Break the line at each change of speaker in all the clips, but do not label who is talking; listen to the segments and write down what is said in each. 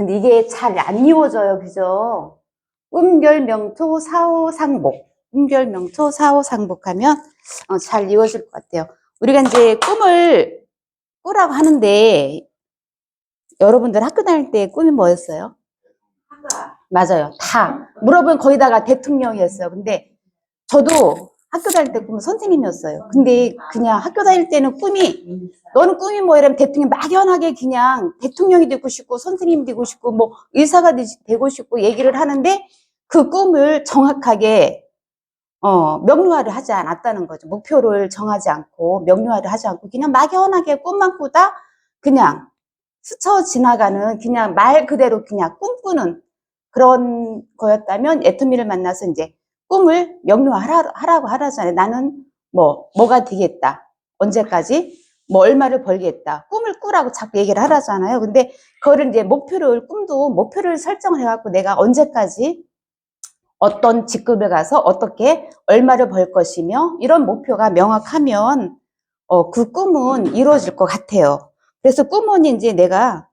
근데 이게 잘 안 이루어져요. 그죠? 음결명토 사오상복. 음결명토 사오상복하면 어, 잘 이루어질 것 같아요. 우리가 이제 꿈을 꾸라고 하는데 여러분들 학교 다닐 때 꿈이 뭐였어요? 맞아요. 다. 물어보면 거의 다가 대통령이었어요. 근데 저도 학교 다닐 때 꿈은 선생님이었어요. 근데 그냥 학교 다닐 때는 꿈이 너는 꿈이 뭐 이러면 대통령 막연하게 그냥 대통령이 되고 싶고 선생님이 되고 싶고 뭐 의사가 되- 되고 싶고 얘기를 하는데 그 꿈을 정확하게 어, 명료화를 하지 않았다는 거죠. 목표를 정하지 않고 명료화를 하지 않고 그냥 막연하게 꿈만 꾸다 그냥 스쳐 지나가는 그냥 말 그대로 그냥 꿈꾸는 그런 거였다면 애터미를 만나서 이제 꿈을 명료하라, 하라고 하라잖아요. 나는 뭐, 뭐가 되겠다. 언제까지? 뭐, 얼마를 벌겠다. 꿈을 꾸라고 자꾸 얘기를 하라잖아요. 근데 그거를 이제 목표를, 꿈도 목표를 설정을 해갖고 내가 언제까지 어떤 직급에 가서 어떻게 얼마를 벌 것이며 이런 목표가 명확하면 어, 그 꿈은 이루어질 것 같아요. 그래서 꿈은 이제 내가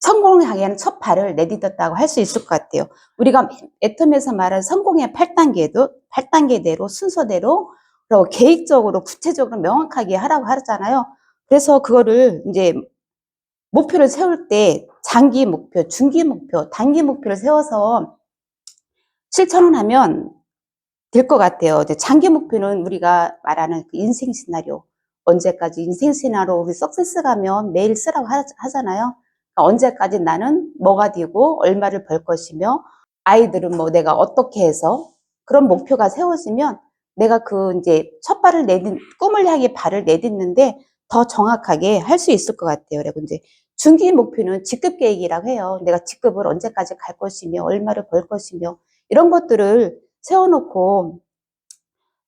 성공을 위한 첫 발을 내딛었다고 할 수 있을 것 같아요. 우리가 애텀에서 말하는 성공의 8단계도 8단계대로 순서대로 그리고 계획적으로 구체적으로 명확하게 하라고 하잖아요. 그래서 그거를 이제 목표를 세울 때 장기 목표, 중기 목표, 단기 목표를 세워서 실천을 하면 될 것 같아요. 이제 장기 목표는 우리가 말하는 그 인생 시나리오. 언제까지 인생 시나리오 우리 석세스 가면 매일 쓰라고 하, 하잖아요. 그러니까 언제까지 나는 뭐가 되고 얼마를 벌 것이며 아이들은 뭐 내가 어떻게 해서 그런 목표가 세워지면 내가 그 이제 첫 발을 내딛 꿈을 향해 발을 내딛는데 더 정확하게 할 수 있을 것 같아요. 그리고 이제 중기 목표는 직급 계획이라고 해요. 내가 직급을 언제까지 갈 것이며 얼마를 벌 것이며 이런 것들을 세워놓고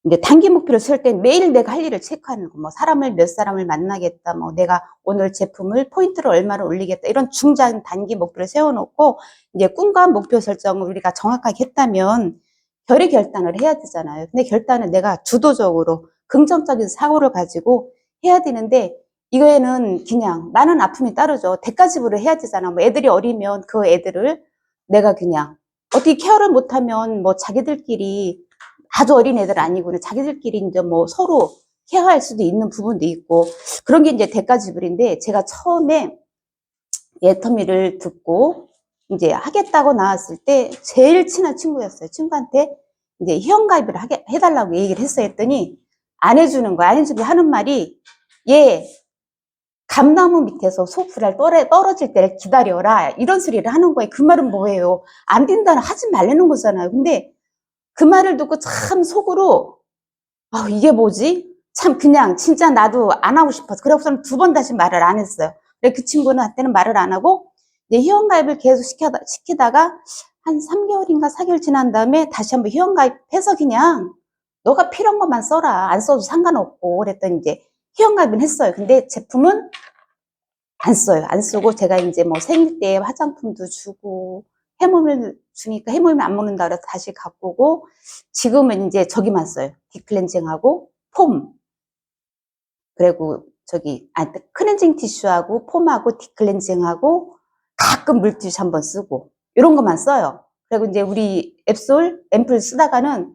이제 단기 목표를 세울 땐 매일 내가 할 일을 체크하는 거, 뭐 사람을 몇 사람을 만나겠다, 뭐 내가 오늘 제품을 포인트를 얼마를 올리겠다 이런 중장 단기 목표를 세워놓고 이제 꿈과 목표 설정을 우리가 정확하게 했다면 결의 결단을 해야 되잖아요. 근데 결단은 내가 주도적으로 긍정적인 사고를 가지고 해야 되는데 이거에는 그냥 많은 아픔이 따르죠. 대가지불을 해야 되잖아. 뭐 애들이 어리면 그 애들을 내가 그냥 어떻게 케어를 못하면 뭐 자기들끼리 아주 어린 애들 아니고 자기들끼리 이제 뭐 서로 케어할 수도 있는 부분도 있고 그런 게 이제 대가지불인데 제가 처음에 예터미를 듣고 이제 하겠다고 나왔을 때 제일 친한 친구였어요. 친구한테 이제 회원가입을 하게 해달라고 얘기를 했어 했더니 안 해주는 거야. 안 해주고 하는 말이 얘 감나무 밑에서 소풀알 떨어, 떨어질 때를 기다려라. 이런 소리를 하는 거예요. 그 말은 뭐예요? 안 된다는 하지 말라는 거잖아요. 근데 그 말을 듣고 참 속으로 아 이게 뭐지? 참 그냥 진짜 나도 안 하고 싶어서 그래서는 두 번 다시 말을 안 했어요. 근데 그 친구는 한테는 말을 안 하고 이제 회원가입을 계속 시켜다, 시키다가 한 3개월인가 4개월 지난 다음에 다시 한번 회원가입해서 그냥 너가 필요한 것만 써라. 안 써도 상관없고 그랬더니 이제 회원가입은 했어요. 근데 제품은 안 써요. 안 쓰고 제가 이제 뭐 생일 때 화장품도 주고 해물을 주니까 해물을 안 먹는다 그래서 다시 갖고 오고 지금은 이제 저기만 써요. 딥클렌징하고 폼. 그리고 저기 아 클렌징 티슈하고 폼하고 딥클렌징하고 가끔 물티슈 한 번 쓰고 이런 것만 써요. 그리고 이제 우리 앱솔 앰플 쓰다가는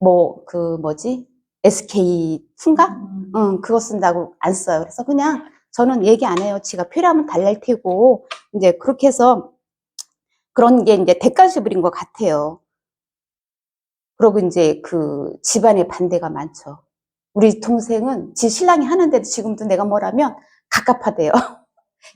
뭐 그 뭐지 SK fun가 응, 그거 쓴다고 안 써요. 그래서 그냥 저는 얘기 안 해요. 지가 필요하면 달랠 테고 이제 그렇게 해서 그런 게 이제 대가시 부린 것 같아요. 그리고 이제 그 집안에 반대가 많죠. 우리 동생은 지 신랑이 하는데도 지금도 내가 뭐라면 갑갑하대요.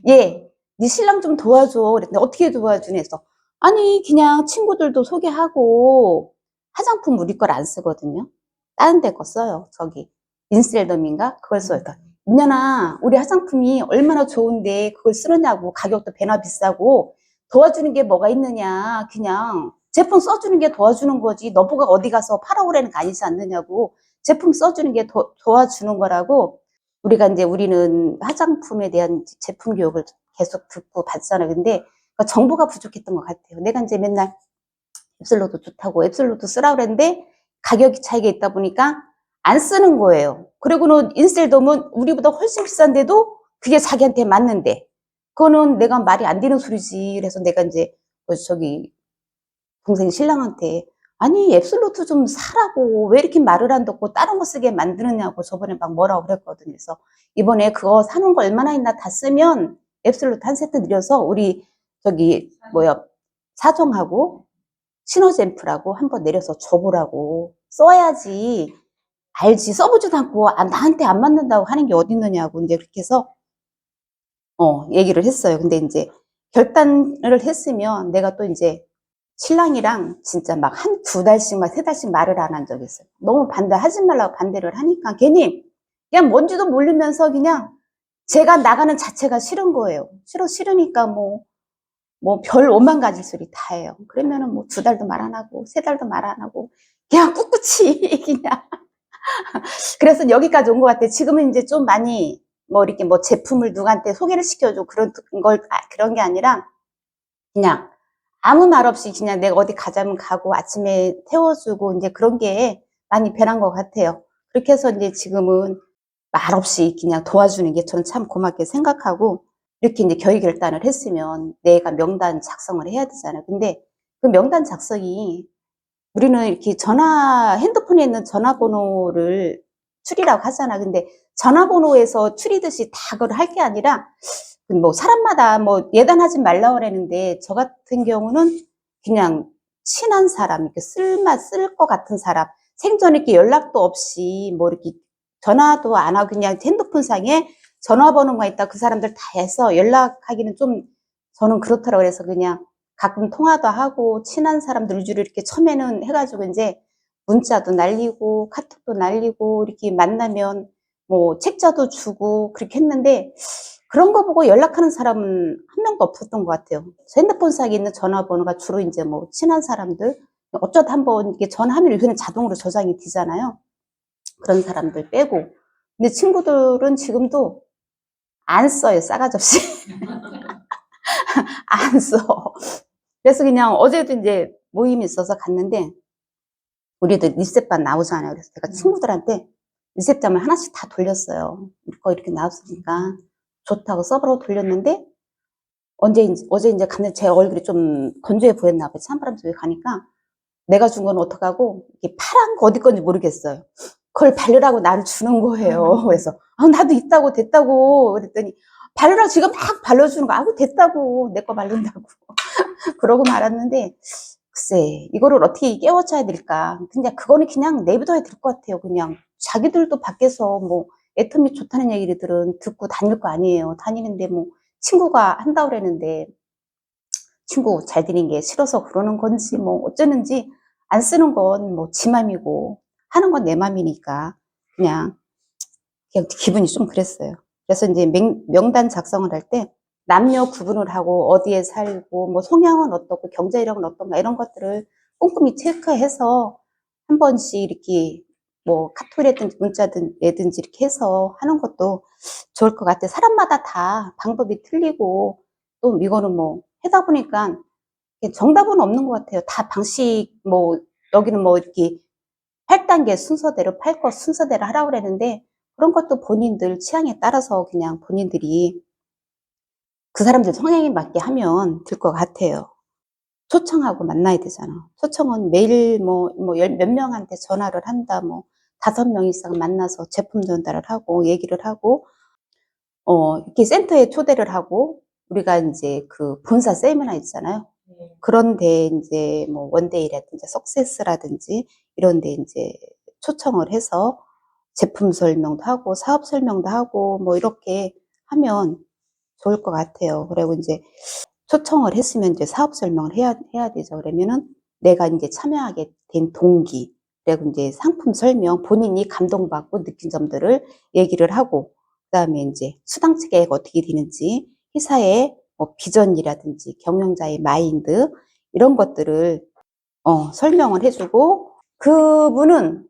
얘, 네 신랑 좀 도와줘. 그랬더니 어떻게 도와주니 해서 아니 그냥 친구들도 소개하고 화장품 우리 걸 안 쓰거든요. 다른 데 거 써요. 저기 인셀덤인가 그걸 써요. 인연아 우리 화장품이 얼마나 좋은데 그걸 쓰느냐고 가격도 배나 비싸고 도와주는 게 뭐가 있느냐 그냥 제품 써주는 게 도와주는 거지 너보고 어디 가서 팔아오라는 거 아니지 않느냐고 제품 써주는 게 도, 도와주는 거라고 우리가 이제 우리는 화장품에 대한 제품 교육을 계속 듣고 받잖아요. 근데 그 정보가 부족했던 것 같아요. 내가 이제 맨날 앱슬로도 좋다고 앱슬로도 쓰라 그랬는데 가격이 차이가 있다 보니까 안 쓰는 거예요. 그리고는 인셀돔은 우리보다 훨씬 비싼데도 그게 자기한테 맞는데 그거는 내가 말이 안 되는 소리지. 그래서 내가 이제 그 저기 동생 신랑한테 아니 앱솔루트 좀 사라고 왜 이렇게 말을 안 듣고 다른 거 쓰게 만드느냐고 저번에 막 뭐라고 그랬거든요. 그래서 이번에 그거 사는 거 얼마나 있나 다 쓰면 앱솔루트 한 세트 드려서 우리 저기 뭐야 사정하고 신호젠프라고 한번 내려서 줘보라고 써야지 알지 써보지도 않고 아, 나한테 안 맞는다고 하는 게 어디 있느냐고 이제 그렇게 해서 어 얘기를 했어요. 근데 이제 결단을 했으면 내가 또 이제 신랑이랑 진짜 막 한 두 달씩만 세 달씩 말을 안 한 적이 있어요. 너무 반대 하지 말라고 반대를 하니까 괜히 그냥 뭔지도 모르면서 그냥 제가 나가는 자체가 싫은 거예요. 싫어 싫으니까 뭐 뭐 별 오만 가지 소리 다 해요. 그러면은 뭐 두 달도 말 안 하고 세 달도 말 안 하고 그냥 꿋꿋이 그냥 그래서 여기까지 온 것 같아요. 지금은 이제 좀 많이 뭐 이렇게 뭐 제품을 누구한테 소개를 시켜줘 그런 걸 아, 그런 게 아니라 그냥 아무 말 없이 그냥 내가 어디 가자면 가고 아침에 태워주고 이제 그런 게 많이 변한 것 같아요. 그렇게 해서 이제 지금은 말 없이 그냥 도와주는 게 저는 참 고맙게 생각하고 이렇게 이제 결의 결단을 했으면 내가 명단 작성을 해야 되잖아요. 근데 그 명단 작성이 우리는 이렇게 전화 핸드폰에 있는 전화번호를 추리라고 하잖아. 근데 전화번호에서 추리듯이 다 그걸 할 게 아니라 뭐 사람마다 뭐 예단하지 말라고 그랬는데 저 같은 경우는 그냥 친한 사람, 이렇게 쓸맛 쓸 것 같은 사람, 생전에 이렇게 연락도 없이 뭐 이렇게 전화도 안 하고 그냥 핸드폰 상에 전화번호가 있다 그 사람들 다 해서 연락하기는 좀 저는 그렇더라고요. 그래서 그냥 가끔 통화도 하고 친한 사람들 위주로 이렇게 처음에는 해가지고 이제 문자도 날리고 카톡도 날리고 이렇게 만나면 뭐 책자도 주고 그렇게 했는데 그런 거 보고 연락하는 사람은 한 명도 없었던 것 같아요. 저 핸드폰상에 있는 전화번호가 주로 이제 뭐 친한 사람들 어쩌다 한번 이렇게 전화하면 요새는 자동으로 저장이 되잖아요. 그런 사람들 빼고 근데 친구들은 지금도 안 써요 싸가지 없이 안 써. 그래서 그냥 어제도 이제 모임이 있어서 갔는데 우리도 리셋반 나오잖아요. 그래서 제가 친구들한테 리셋점을 하나씩 다 돌렸어요. 거 이렇게 나왔으니까 좋다고 서버로 돌렸는데 언제 어제 이제 갔는데 제 얼굴이 좀 건조해 보였나 봐요. 찬바람 속에 가니까 내가 준 건 어떡하고 이게 파란 거 어디 건지 모르겠어요. 그걸 바르라고 나를 주는 거예요. 그래서 아, 나도 있다고 됐다고 그랬더니 바르라고 지금 막 발라주는 거 아우 됐다고 내거 바른다고 그러고 말았는데 글쎄 이거를 어떻게 깨워쳐야 될까 근데 그거는 그냥 내버려야 될 것 같아요 그냥 자기들도 밖에서 뭐 애터미 좋다는 얘기들은 듣고 다닐 거 아니에요 다니는데 뭐 친구가 한다고 그랬는데 친구 잘 들린 게 싫어서 그러는 건지 뭐 어쩌는지 안 쓰는 건 뭐 지 맘이고 하는 건 내 맘이니까 그냥 그냥 기분이 좀 그랬어요. 그래서 이제 명, 명단 작성을 할 때 남녀 구분을 하고 어디에 살고 뭐 성향은 어떻고 경제력은 어떤가 이런 것들을 꼼꼼히 체크해서 한 번씩 이렇게 뭐 카톡이라든지 문자든지 이렇게 해서 하는 것도 좋을 것 같아요. 사람마다 다 방법이 틀리고 또 이거는 뭐 하다 보니까 정답은 없는 것 같아요. 다 방식 뭐 여기는 뭐 이렇게 8단계 순서대로 8것 순서대로 하라고 그랬는데 그런 것도 본인들 취향에 따라서 그냥 본인들이 그 사람들 성향에 맞게 하면 될 것 같아요. 초청하고 만나야 되잖아. 초청은 매일 뭐, 뭐, 열- 몇 명한테 전화를 한다, 뭐, 다섯 명 이상 만나서 제품 전달을 하고, 얘기를 하고, 어, 이렇게 센터에 초대를 하고, 우리가 이제 그 본사 세미나 있잖아요. 그런데 이제 뭐 원데이라든지 석세스라든지 이런데 이제 초청을 해서 제품 설명도 하고 사업 설명도 하고 뭐 이렇게 하면 좋을 것 같아요. 그리고 이제 초청을 했으면 이제 사업 설명을 해야 해야 되죠. 그러면은 내가 이제 참여하게 된 동기 그리고 이제 상품 설명 본인이 감동받고 느낀 점들을 얘기를 하고 그 다음에 이제 수당 체계가 어떻게 되는지 회사의 뭐 비전이라든지 경영자의 마인드 이런 것들을 어, 설명을 해주고 그분은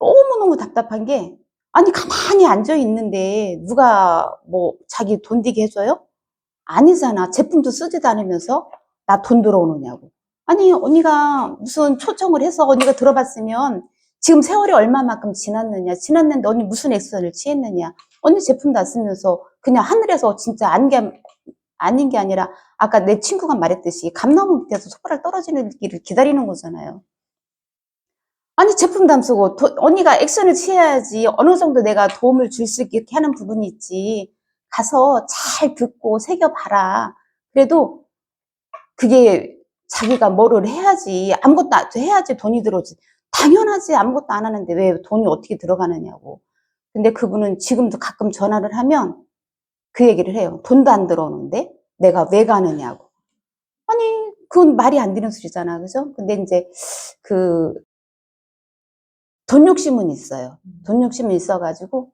너무너무 답답한 게 아니 가만히 앉아 있는데 누가 뭐 자기 돈 되게 해줘요? 아니잖아 제품도 쓰지도 않으면서 나 돈 들어오느냐고 아니 언니가 무슨 초청을 해서 언니가 들어봤으면 지금 세월이 얼마만큼 지났느냐 지났는데 언니 무슨 액션을 취했느냐 언니 제품 다 쓰면서 그냥 하늘에서 진짜 아닌 게, 아닌 게 아니라 아까 내 친구가 말했듯이 감나무 밑에서 숟가락 떨어지는 길을 기다리는 거잖아요. 아니 제품 담 쓰고 도- 언니가 액션을 취해야지 어느 정도 내가 도움을 줄 수 있게 하는 부분이 있지. 가서 잘 듣고 새겨봐라. 그래도 그게 자기가 뭐를 해야지 아무것도 안- 해야지 돈이 들어오지. 당연하지 아무것도 안 하는데 왜 돈이 어떻게 들어가느냐고. 근데 그분은 지금도 가끔 전화를 하면 그 얘기를 해요. 돈도 안 들어오는데 내가 왜 가느냐고. 아니 그건 말이 안 되는 소리잖아, 그죠? 근데 이제 그 돈 욕심은 있어요. 돈 욕심은 있어 가지고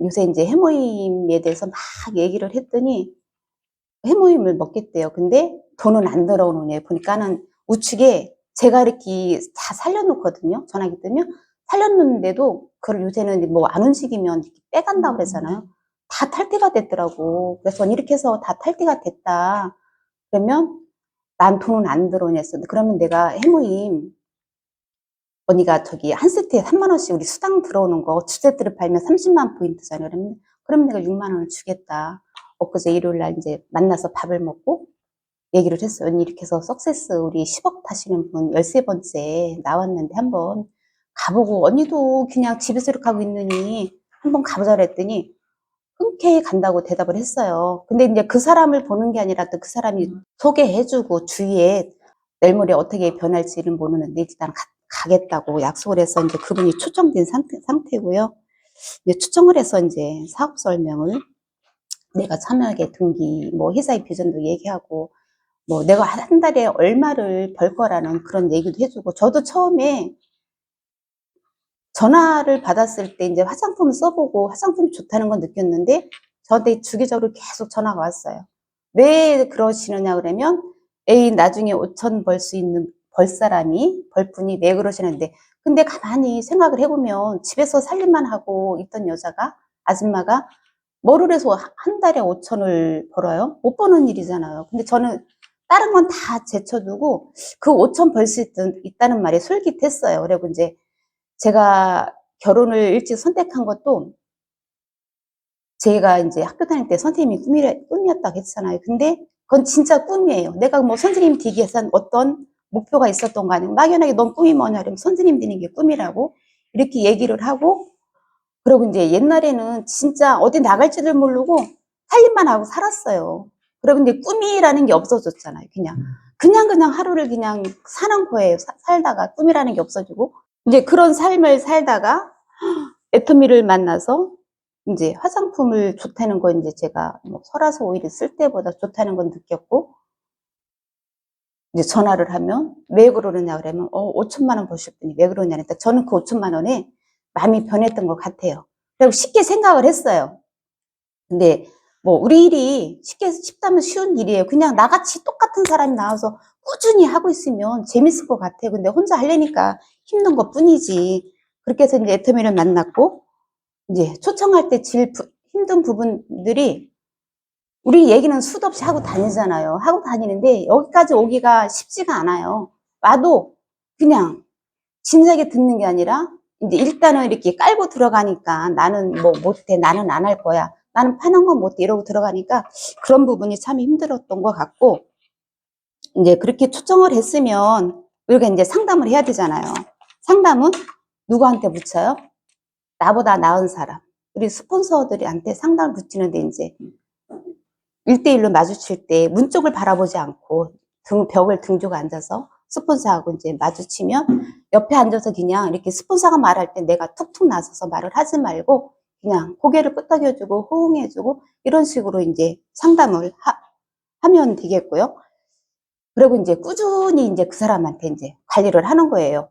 요새 이제 해모임에 대해서 막 얘기를 했더니 해모임을 먹겠대요. 근데 돈은 안 들어오는 애 보니까는 우측에 제가 이렇게 다 살려놓거든요. 전화기 뜨면 살려놓는데도 그걸 요새는 뭐 안 움직이면 이렇게 빼간다고 그러잖아요. 다 탈퇴가 됐더라고. 그래서 이렇게 해서 다 탈퇴가 됐다. 그러면 난 돈은 안 들어오냐 했어. 그러면 내가 해모임 언니가 저기 한 세트에 3만 원씩 우리 수당 들어오는 거 두 세트를 팔면 30만 포인트잖아요. 그러면 내가 6만 원을 주겠다. 엊그제 일요일 날 이제 만나서 밥을 먹고 얘기를 했어요. 언니 이렇게 해서 석세스 우리 10억 타시는 분 13번째 나왔는데 한번 가보고 언니도 그냥 집에서 이렇게 하고 있느니 한번 가보자 그랬더니 흔쾌히 간다고 대답을 했어요. 근데 이제 그 사람을 보는 게 아니라 또 그 사람이 소개해주고 주위에 내일 모레 어떻게 변할지를 모르는데 일단 가, 가겠다고 약속을 해서 이제 그분이 초청된 상태, 상태고요. 이제 초청을 해서 이제 사업 설명을 내가 참여하게 등기, 뭐 회사의 비전도 얘기하고, 뭐 내가 한 달에 얼마를 벌 거라는 그런 얘기도 해주고, 저도 처음에 전화를 받았을 때 이제 화장품 써보고 화장품이 좋다는 건 느꼈는데, 저한테 주기적으로 계속 전화가 왔어요. 왜 그러시느냐 그러면, 에이, 나중에 5천 벌 수 있는, 벌 사람이, 벌 분이 왜 그러시는데, 근데 가만히 생각을 해보면 집에서 살림만 하고 있던 여자가, 아줌마가 뭐를 해서 한 달에 5천을 벌어요? 못 버는 일이잖아요. 근데 저는 다른 건 다 제쳐두고 그 5천 벌 수 있다는 말에 솔깃했어요. 그리고 이제 제가 결혼을 일찍 선택한 것도 제가 이제 학교 다닐 때 선생님이 꿈이, 꿈이었다고 했잖아요. 근데 그건 진짜 꿈이에요. 내가 뭐 선생님 되기 위해서 어떤 목표가 있었던 거 아니고 막연하게 넌 꿈이 뭐냐 그러면 선생님 되는 게 꿈이라고 이렇게 얘기를 하고 그리고 이제 옛날에는 진짜 어디 나갈지를 모르고 살림만 하고 살았어요. 그리고 이제 꿈이라는 게 없어졌잖아요. 그냥 그냥 그냥 하루를 그냥 사는 거예요. 사- 살다가 꿈이라는 게 없어지고 이제 그런 삶을 살다가 애터미를 만나서 이제 화장품을 좋다는 거 이제 제가 뭐 설화서 오일을 쓸 때보다 좋다는 건 느꼈고 이제 전화를 하면 왜 그러느냐 그러면 어 5천만 원 버실 분이 왜 그러냐 그러니까 저는 그 5천만 원에 마음이 변했던 것 같아요. 그리고 쉽게 생각을 했어요. 근데 뭐 우리 일이 쉽게 쉽다면 쉬운 일이에요. 그냥 나같이 똑같은 사람이 나와서 꾸준히 하고 있으면 재밌을 것 같아요. 근데 혼자 하려니까 힘든 것 뿐이지. 그렇게 해서 이제 애터미를 만났고 이제 초청할 때 부- 힘든 부분들이 우리 얘기는 수도 없이 하고 다니잖아요. 하고 다니는데 여기까지 오기가 쉽지가 않아요. 와도 그냥 진작에 듣는 게 아니라 이제 일단은 이렇게 깔고 들어가니까 나는 뭐 못해, 나는 안 할 거야, 나는 파는 건 못해 이러고 들어가니까 그런 부분이 참 힘들었던 것 같고 이제 그렇게 초청을 했으면 우리가 이제 상담을 해야 되잖아요. 상담은 누구한테 붙여요? 나보다 나은 사람. 우리 스폰서들한테 상담을 붙이는데 이제 1대1로 마주칠 때 문 쪽을 바라보지 않고 등, 벽을 등지고 앉아서 스폰서하고 이제 마주치면 옆에 앉아서 그냥 이렇게 스폰서가 말할 때 내가 툭툭 나서서 말을 하지 말고 그냥 고개를 끄덕여주고 호응해주고 이런 식으로 이제 상담을 하, 면 되겠고요. 그리고 이제 꾸준히 이제 그 사람한테 이제 관리를 하는 거예요.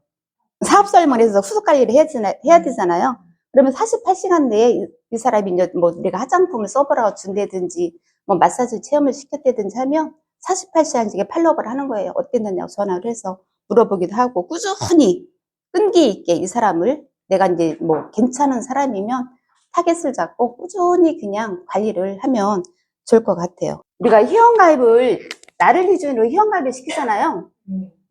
사업 설명에서 후속 관리를 해야, 해야 되잖아요. 그러면 48시간 내에 이, 이 사람이 이제 뭐 우리가 화장품을 써보라고 준다든지 뭐 마사지 체험을 시켰다든지 하면 48시간 지게 팔로우업을 하는 거예요. 어땠느냐고 전화를 해서 물어보기도 하고 꾸준히 끈기 있게 이 사람을 내가 이제 뭐 괜찮은 사람이면 타겟을 잡고 꾸준히 그냥 관리를 하면 좋을 것 같아요. 우리가 회원가입을 나를 기준으로 회원가입을 시키잖아요.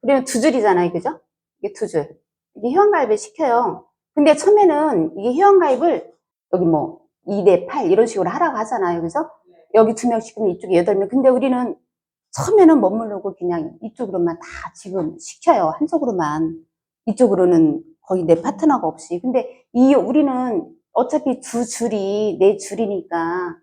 그러면 두 줄이잖아요. 그죠? 이게 두 줄. 이게 회원가입을 시켜요. 근데 처음에는 이게 회원가입을 여기 뭐 2대 8 이런 식으로 하라고 하잖아요. 그래서 여기 두명 시키면 이쪽에 여덟 명. 근데 우리는 처음에는 머무르고 그냥 이쪽으로만 다 지금 시켜요. 한쪽으로만. 이쪽으로는 거의 내 파트너가 없이. 근데 이 우리는 어차피 두 줄이 내 줄이니까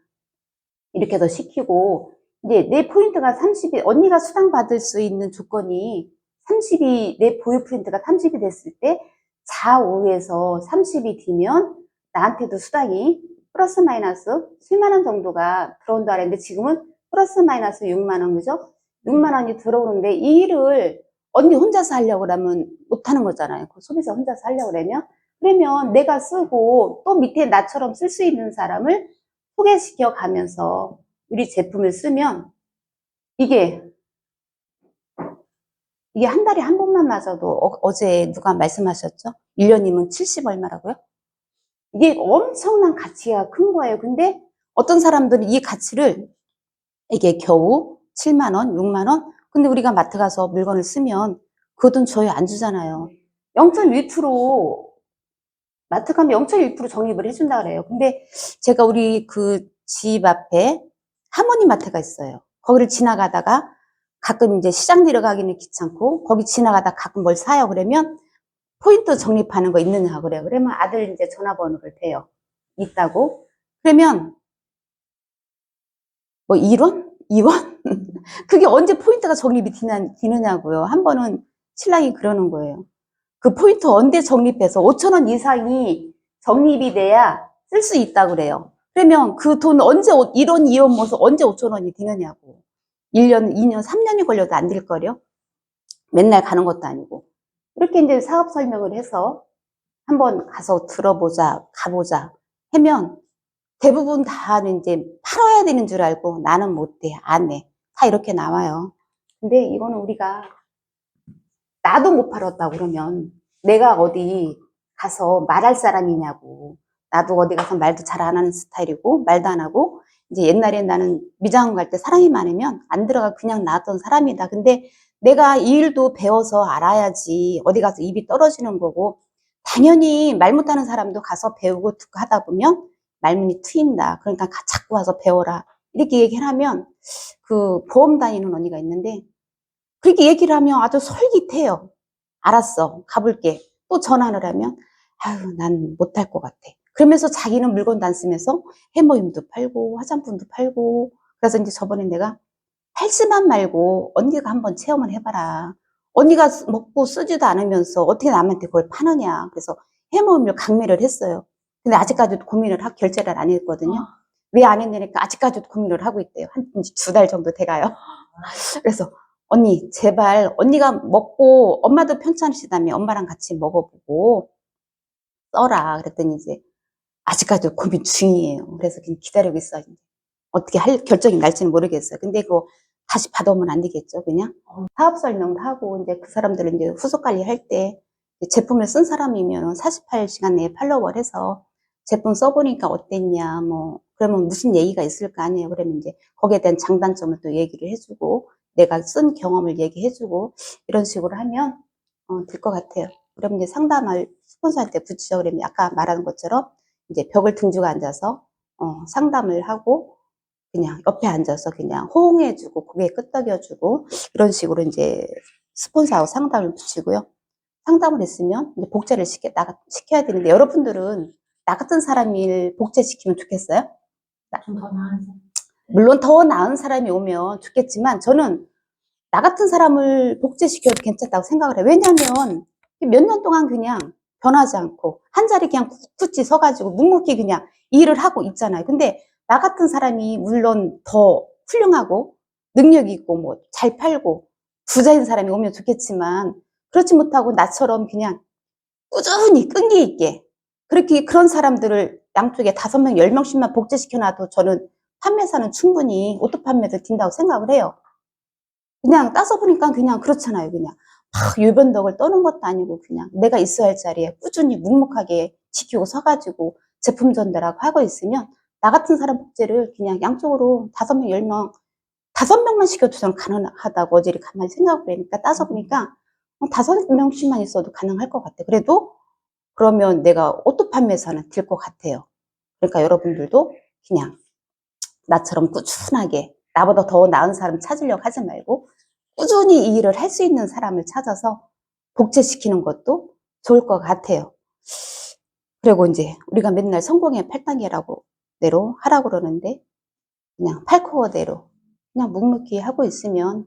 이렇게 더 시키고 이제 내 포인트가 30이 언니가 수당 받을 수 있는 조건이 30이 내 보유 포인트가 30이 됐을 때 좌우에서 30이 뒤면 나한테도 수당이 플러스 마이너스 7만 원 정도가 들어온다 그랬는데 지금은 플러스 마이너스 6만 원 그죠? 6만 원이 들어오는데 이 일을 언니 혼자서 하려고 그러면 못 하는 거잖아요. 그 소비자 혼자서 하려고 그러면 그러면 내가 쓰고 또 밑에 나처럼 쓸 수 있는 사람을 소개시켜 가면서 우리 제품을 쓰면 이게 이게 한 달에 한 번만 맞아도 어, 제 누가 말씀하셨죠? 1년이면 70 얼마라고요? 이게 엄청난 가치가 큰 거예요. 근데 어떤 사람들은 이 가치를 이게 겨우 7만 원, 6만 원. 근데 우리가 마트 가서 물건을 쓰면 그 돈 저희 안 주잖아요. 0.1% 마트 가면 0.1% 적립을 해준다 그래요. 근데 제가 우리 그 집 앞에 하모니 마트가 있어요. 거기를 지나가다가 가끔 이제 시장 내려가기는 귀찮고 거기 지나가다 가끔 뭘 사요. 그러면 포인트 적립하는 거 있느냐 그래요. 그러면 아들 이제 전화번호를 대요. 있다고. 그러면 뭐 1원? 2원? 그게 언제 포인트가 적립이 되느냐고요. 한 번은 신랑이 그러는 거예요. 그 포인트 언제 적립해서 5천 원 이상이 적립이 돼야 쓸 수 있다고 그래요. 그러면 그 돈 언제 1원, 2원 모서 언제 5천 원이 되느냐고. 1년, 2년, 3년이 걸려도 안 될 거요. 맨날 가는 것도 아니고. 이렇게 이제 사업 설명을 해서 한번 가서 들어보자, 가보자 하면 대부분 다 이제 팔아야 되는 줄 알고 나는 못해, 안 해. 다 이렇게 나와요. 근데 이거는 우리가 나도 못 팔았다고 그러면 내가 어디 가서 말할 사람이냐고. 나도 어디 가서 말도 잘 안 하는 스타일이고 말도 안 하고 이제 옛날에 나는 미장원 갈 때 사람이 많으면 안 들어가 그냥 나왔던 사람이다. 근데 내가 이 일도 배워서 알아야지 어디 가서 입이 떨어지는 거고 당연히 말 못하는 사람도 가서 배우고 듣고 하다 보면 말문이 트인다. 그러니까 가- 자꾸 와서 배워라. 이렇게 얘기를 하면 그 보험 다니는 언니가 있는데 그렇게 얘기를 하면 아주 솔깃해요. 알았어. 가볼게. 또 전화를 하면 아유 난 못할 것 같아. 그러면서 자기는 물건도 안 쓰면서 해모임도 팔고 화장품도 팔고 그래서 이제 저번에 내가 팔지만 말고 언니가 한번 체험을 해봐라. 언니가 쓰- 먹고 쓰지도 않으면서 어떻게 남한테 그걸 파느냐. 그래서 해모임을 강매를 했어요. 근데 아직까지도 고민을 하, 결제를 안 했거든요. 왜안 했냐니까 아직까지도 고민을 하고 있대요. 한 두 달 정도 돼가요. 그래서 언니 제발 언니가 먹고 엄마도 편찮으시다며 엄마랑 같이 먹어보고 써라. 그랬더니 이제 아직까지도 고민 중이에요. 그래서 그냥 기다리고 있어요. 어떻게 할 결정이 날지는 모르겠어요. 근데 그거 다시 받아오면 안 되겠죠, 그냥? 사업 설명도 하고, 이제 그 사람들은 이제 후속 관리할 때 제품을 쓴 사람이면 48시간 내에 팔로우를 해서 제품 써보니까 어땠냐, 뭐, 그러면 무슨 얘기가 있을 거 아니에요. 그러면 이제 거기에 대한 장단점을 또 얘기를 해주고, 내가 쓴 경험을 얘기해주고, 이런 식으로 하면, 어, 될 것 같아요. 그럼 이제 상담을 스폰서한테 붙이죠. 그러면 아까 말하는 것처럼 이제 벽을 등지고 앉아서, 어, 상담을 하고, 그냥 옆에 앉아서 그냥 호응해주고 고개 끄덕여주고 이런 식으로 이제 스폰서하고 상담을 붙이고요. 상담을 했으면 이제 복제를 시켜, 나, 시켜야 되는데 여러분들은 나 같은 사람을 복제시키면 좋겠어요?
좀더 나은 사람.
물론 더 나은 사람이 오면 좋겠지만 저는 나 같은 사람을 복제시켜도 괜찮다고 생각을 해요. 왜냐하면 몇 년 동안 그냥 변하지 않고 한 자리 그냥 꿋꿋이 서가지고 묵묵히 그냥 일을 하고 있잖아요. 근데 나 같은 사람이 물론 더 훌륭하고 능력 있고 뭐 잘 팔고 부자인 사람이 오면 좋겠지만 그렇지 못하고 나처럼 그냥 꾸준히 끈기 있게 그렇게 그런 사람들을 양쪽에 다섯 명, 열 명씩만 복제시켜놔도 저는 판매사는 충분히 오토 판매도 뛴다고 생각을 해요. 그냥 따서 보니까 그냥 그렇잖아요. 그냥 막 유변덕을 떠는 것도 아니고 그냥 내가 있어야 할 자리에 꾸준히 묵묵하게 지키고 서가지고 제품 전달하고 하고 있으면 나 같은 사람 복제를 그냥 양쪽으로 다섯 명, 열 명, 다섯 명만 시켜도 저는 가능하다고 어제 가만히 생각을 해니까 따서 보니까 어, 다섯 명씩만 있어도 가능할 것 같아. 그래도 그러면 내가 오토 판매사는 될 것 같아요. 그러니까 여러분들도 그냥 나처럼 꾸준하게 나보다 더 나은 사람 찾으려고 하지 말고 꾸준히 이 일을 할 수 있는 사람을 찾아서 복제시키는 것도 좋을 것 같아요. 그리고 이제 우리가 맨날 성공의 8단계라고 대로 하라고 그러는데 그냥 8코어대로 그냥 묵묵히 하고 있으면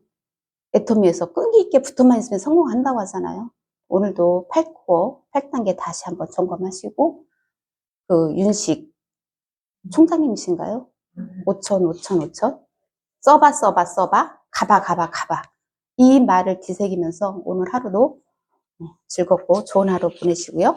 애터미에서 끈기 있게 붙어만 있으면 성공한다고 하잖아요. 오늘도 8코어, 8단계 다시 한번 점검하시고 그 윤식 총장님이신가요? 5천, 5천, 5천. 써봐, 써봐, 써봐. 가봐, 가봐, 가봐. 이 말을 뒤새기면서 오늘 하루도 즐겁고 좋은 하루 보내시고요.